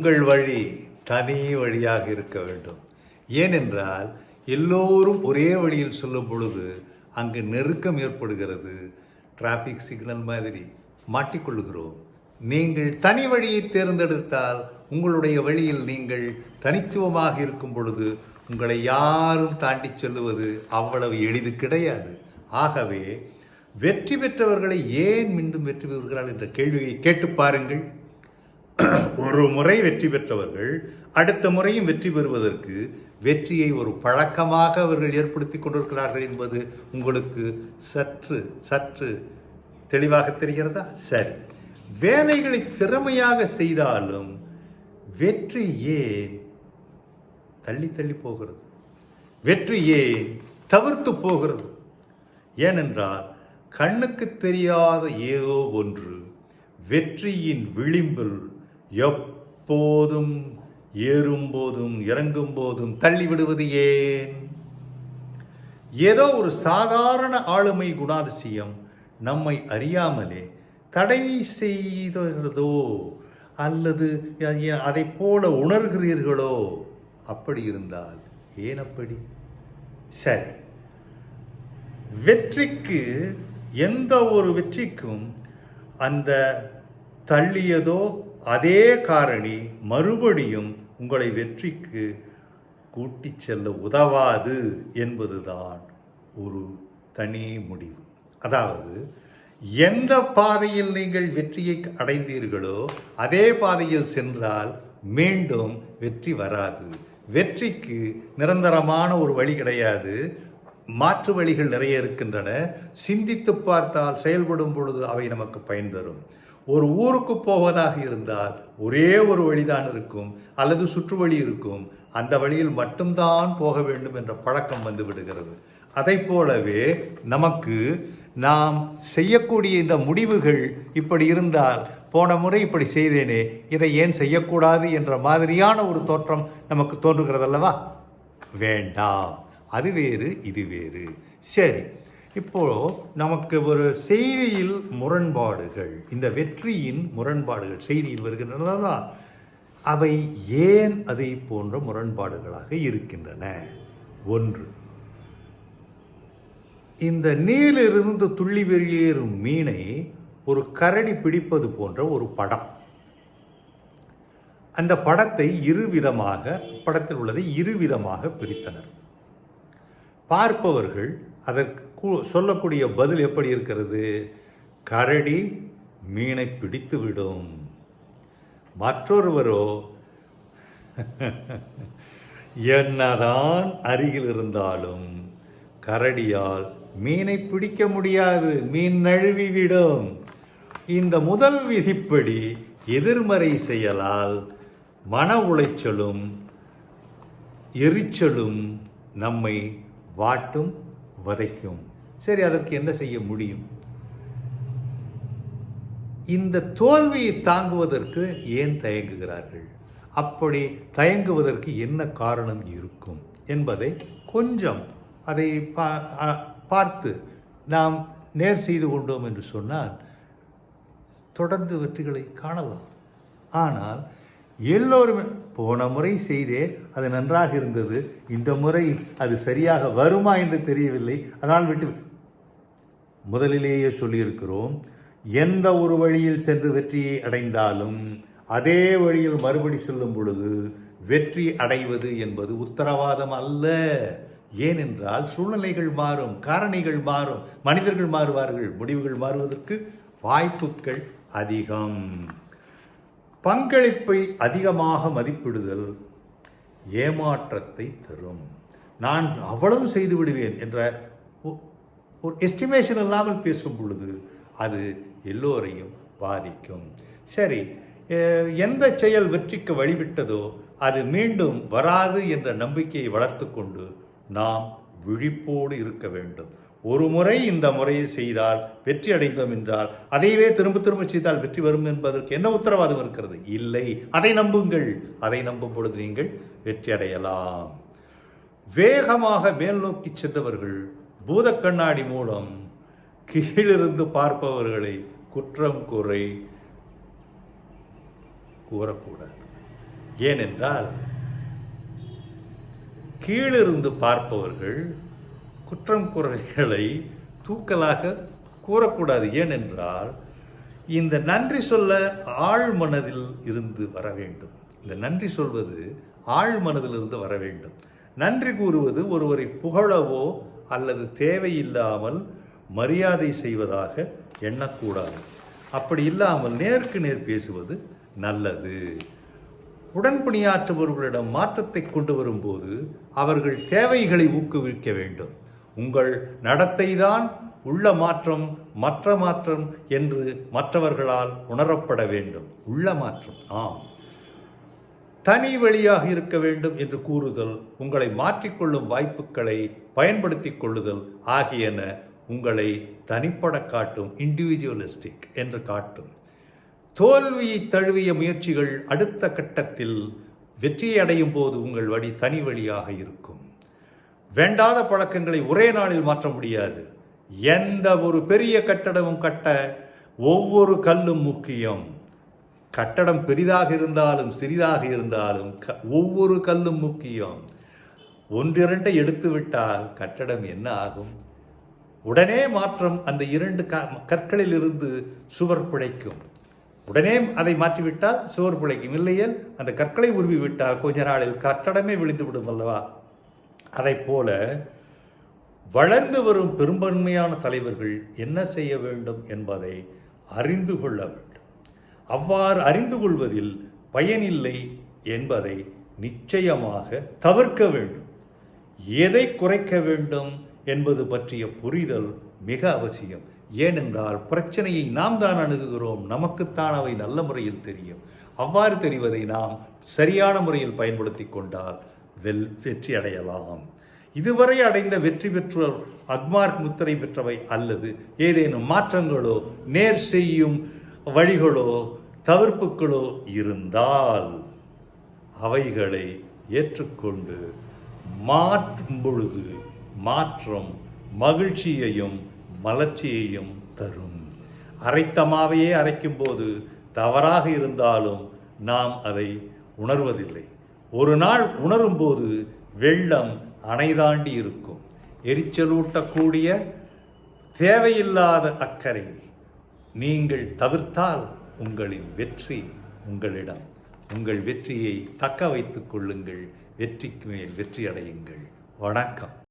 உங்கள் வழி தனி வழியாக இருக்க வேண்டும். ஏனென்றால் எல்லோரும் ஒரே வழியில் சொல்லும் பொழுது அங்கு நெருக்கம் ஏற்படுகிறது. டிராஃபிக் சிக்னல் மாதிரி மாட்டிக்கொள்ளுகிறோம். நீங்கள் தனி வழியை தேர்ந்தெடுத்தால் உங்களுடைய வழியில் நீங்கள் தனித்துவமாக இருக்கும் பொழுது உங்களை யாரும் தாண்டி செல்லுவது அவ்வளவு எளிது கிடையாது. ஆகவே வெற்றி பெற்றவர்களை ஏன் மீண்டும் வெற்றி பெறுகிறார்கள் என்ற கேள்வியை கேட்டு பாருங்கள். ஒரு முறை வெற்றி பெற்றவர்கள் அடுத்த முறையும் வெற்றி பெறுவதற்கு வெற்றியை ஒரு பழக்கமாக அவர்கள் ஏற்படுத்தி கொண்டிருக்கிறார்கள் என்பது உங்களுக்கு சற்று சற்று தெளிவாக தெரிகிறதா? சரி. வேலைகளை திறமையாக செய்தாலும் வெற்றி ஏன் தள்ளி தள்ளி போகிறது? வெற்றி ஏன் தவிர்த்து போகிறது? ஏனென்றால் கண்ணுக்கு தெரியாத ஏதோ ஒன்று வெற்றியின் விளிம்பில் எப்போதும் ஏறும்போதும் இறங்கும் போதும் தள்ளிவிடுவது ஏன்? ஏதோ ஒரு சாதாரண ஆளுமை குணாதிசயம் நம்மை அறியாமலே தடை செய்ததோ அல்லது அதை போல உணர்கிறீர்களோ? அப்படி இருந்தால் ஏன் அப்படி? சரி. வெற்றிக்கு எந்த ஒரு வெற்றிக்கும் அந்த தள்ளியதோ அதே காரணி மறுபடியும் உங்களை வெற்றிக்கு கூட்டிச் செல்ல உதவாது என்பதுதான் ஒரு தனி முடிவு. அதாவது எந்த பாதையில் நீங்கள் வெற்றியை அடைந்தீர்களோ அதே பாதையில் சென்றால் மீண்டும் வெற்றி வராது. வெற்றிக்கு நிரந்தரமான ஒரு வழி கிடையாது. மாற்று வழிகள் நிறைய இருக்கின்றன. சிந்தித்து பார்த்தால் செயல்படும் பொழுது அவை நமக்கு பயன் தரும். ஒரு ஊருக்கு போவதாக இருந்தால் ஒரே ஒரு வழிதான் இருக்கும் அல்லது சுற்று வழி இருக்கும். அந்த வழியில் மட்டும்தான் போக வேண்டும் என்ற பழக்கம் வந்து விடுகிறது. அதை போலவே நமக்கு நாம் செய்யக்கூடிய இந்த முடிவுகள் இப்படி இருந்தால் போன முறை இப்படி செய்தேனே இதை ஏன் செய்யக்கூடாது என்ற மாதிரியான ஒரு தோற்றம் நமக்கு தோன்றுகிறதல்லவா? வேண்டாம். அது வேறு இது வேறு. சரி. இப்போ நமக்கு ஒரு செய்தியில் முரண்பாடுகள் இந்த வெற்றியின் முரண்பாடுகள் செய்தியில் வருகின்றனவா? அவை ஏன் அதை போன்ற முரண்பாடுகளாக இருக்கின்றன? ஒன்று இந்த நீரிலிருந்து துள்ளி வெளியேறும் மீனை ஒரு கரடி பிடிப்பது போன்ற ஒரு படம். அந்த படத்தை இருவிதமாக படத்தில் உள்ளதை இருவிதமாக பிரித்தனர். பார்ப்பவர்கள் அதற்கு சொல்லக்கூடிய பதில் எப்படி இருக்கிறது? கரடி மீனை பிடித்து விடும் மற்றொருவரோ என்னதான் அருகில் இருந்தாலும் கரடியால் மீனை பிடிக்க முடியாது. மீன் நழுவி விடும் இந்த முதல் விதிப்படி எதிர்மறை செயலால் மன உளைச்சலும் எரிச்சலும் நம்மை வாட்டும் வதைக்கும். சரி அதற்கு என்ன செய்ய முடியும்? இந்த தோல்வியை தாங்குவதற்கு ஏன் தயங்குகிறார்கள்? அப்படி தயங்குவதற்கு என்ன காரணம் இருக்கும் என்பதை கொஞ்சம் அதை பா பார்த்து நாம் நேர் செய்து கொண்டோம் என்று சொன்னால் தொடர்ந்து வெற்றிகளை காணலாம். ஆனால் எல்லோருமே போன முறை செய்தே அது நன்றாக இருந்தது. இந்த முறை அது சரியாக வருமா என்று தெரியவில்லை. அதனால் விட்டு முதலிலேயே சொல்லியிருக்கிறோம் எந்த ஒரு வழியில் சென்று வெற்றியை அடைந்தாலும் அதே வழியில் மறுபடி செல்லும் பொழுது வெற்றி அடைவது என்பது உத்தரவாதம் அல்ல. ஏனென்றால் சூழ்நிலைகள் மாறும் காரணிகள் மாறும் மனிதர்கள் மாறுவார்கள் முடிவுகள் மாறுவதற்கு வாய்ப்புகள் அதிகம். பங்களிப்பை அதிகமாக மதிப்பிடுதல் ஏமாற்றத்தை தரும். நான் அவ்வளவு செய்து விடுவேன் என்ற ஒரு எஸ்டிமேஷன் இல்லாமல் பேசும் பொழுது அது எல்லோரையும் பாதிக்கும். சரி எந்த செயல் வெற்றிக்கு வழிவிட்டதோ அது மீண்டும் வராது என்ற நம்பிக்கையை வளர்த்துக்கொண்டு நாம் விழிப்போடு இருக்க வேண்டும். ஒரு முறை இந்த முறையை செய்தால் வெற்றி அடைந்தோம் என்றால் அதையவே திரும்ப திரும்ப செய்தால் வெற்றி வரும் என்பதற்கு என்ன உத்தரவாதம் இருக்கிறது? இல்லை. அதை நம்புங்கள். அதை நம்பும் பொழுது நீங்கள் வெற்றி அடையலாம். வேகமாக மேல் நோக்கி சென்றவர்கள் பூதக் கண்ணாடி மூலம் கீழிருந்து பார்ப்பவர்களை குற்றம் குறை கூறக்கூடாது. ஏனென்றால் கீழிருந்து பார்ப்பவர்கள் குற்றம் குறைகளை தூக்கலாக கூறக்கூடாது. ஏனென்றால் இந்த நன்றி சொல்ல ஆழ் மனதில் இருந்து வர வேண்டும். இந்த நன்றி சொல்வது ஆழ் மனதில் இருந்து வர வேண்டும். நன்றி கூறுவது ஒருவரை புகழவோ அல்லது தேவையில்லாமல் மரியாதை செய்வதாக எண்ணக்கூடாது. அப்படி இல்லாமல் நேருக்கு நேர் பேசுவது நல்லது. உடன்பணியாற்றுபவர்களிடம் மாற்றத்தை கொண்டு வரும்போது அவர்கள் தேவைகளை ஊக்குவிக்க வேண்டும். உங்கள் நடத்தைதான் உள்ள மாற்றம் மற்ற மாற்றம் என்று மற்றவர்களால் உணரப்பட வேண்டும். உள்ள மாற்றம் ஆம். தனி வழியாக இருக்க வேண்டும் என்று கூறுதல் உங்களை மாற்றிக்கொள்ளும் வாய்ப்புகளை பயன்படுத்தி கொள்ளுதல் ஆகியன உங்களை தனிப்பட காட்டும் இண்டிவிஜுவலிஸ்டிக் என்று காட்டும். தோல்வியை தழுவிய முயற்சிகள் அடுத்த கட்டத்தில் வெற்றியை அடையும் போது உங்கள் வழி தனி வழியாக இருக்கும். வேண்டாத பழக்கங்களை ஒரே நாளில் மாற்ற முடியாது. எந்த ஒரு பெரிய கட்டடமும் கட்ட ஒவ்வொரு கல்லும் முக்கியம். கட்டடம் பெரிதாக இருந்தாலும் சிறிதாக இருந்தாலும் க ஒவ்வொரு கல்லும் முக்கியம். ஒன்றிரண்டை எடுத்துவிட்டால் கட்டடம் என்ன ஆகும்? உடனே மாற்றம் அந்த இரண்டு க கற்களில் இருந்து சுவர் பிழைக்கும். உடனே அதை மாற்றிவிட்டால் சுவர் பிழைக்கும். இல்லையேல் அந்த கற்களை உருவி விட்டால் கொஞ்ச நாளில் கட்டடமே விழுந்து விடும் அல்லவா? அதைப் போல வளர்ந்து வரும் பெரும்பான்மையான தலைவர்கள் என்ன செய்ய வேண்டும் என்பதை அறிந்து கொள்ள வேண்டும். அவ்வாறு அறிந்து கொள்வதில் பயனில்லை என்பதை நிச்சயமாக தவிர்க்க வேண்டும். எதை குறைக்க வேண்டும் என்பது பற்றிய புரிதல் மிக அவசியம். ஏனென்றால் பிரச்சனையை நாம் தான் அணுகுகிறோம். நமக்குத்தான் அவை நல்ல முறையில் தெரியும். அவ்வாறு தெரிவதை நாம் சரியான முறையில் பயன்படுத்தி கொண்டால் வெல் வெற்றி அடையலாம். இதுவரை அடைந்த வெற்றி பெற்றோர் அக்மார்க் முத்திரை பெற்றவை அல்லது ஏதேனும் மாற்றங்களோ நேர் செய்யும் வழிகளோ தவிர்ப்புகளோ இருந்தால் அவைகளை ஏற்றுக்கொண்டு மாற்றும் பொழுது மாற்றம் மகிழ்ச்சியையும் மலர்ச்சியையும் தரும். அரைத்த மாவையே அரைக்கும் போது தவறாக இருந்தாலும் நாம் அதை உணர்வதில்லை. ஒரு நாள் உணரும்போது வெள்ளம் அணைதாண்டி இருக்கும். எரிச்சலூட்டக்கூடிய தேவையில்லாத அக்கறை நீங்கள் தவிர்த்தால் உங்களின் வெற்றி உங்களிடம். உங்கள் வெற்றியை தக்க வைத்துக் கொள்ளுங்கள். வெற்றிக்கு மேல் வெற்றி அடையுங்கள் வணக்கம்.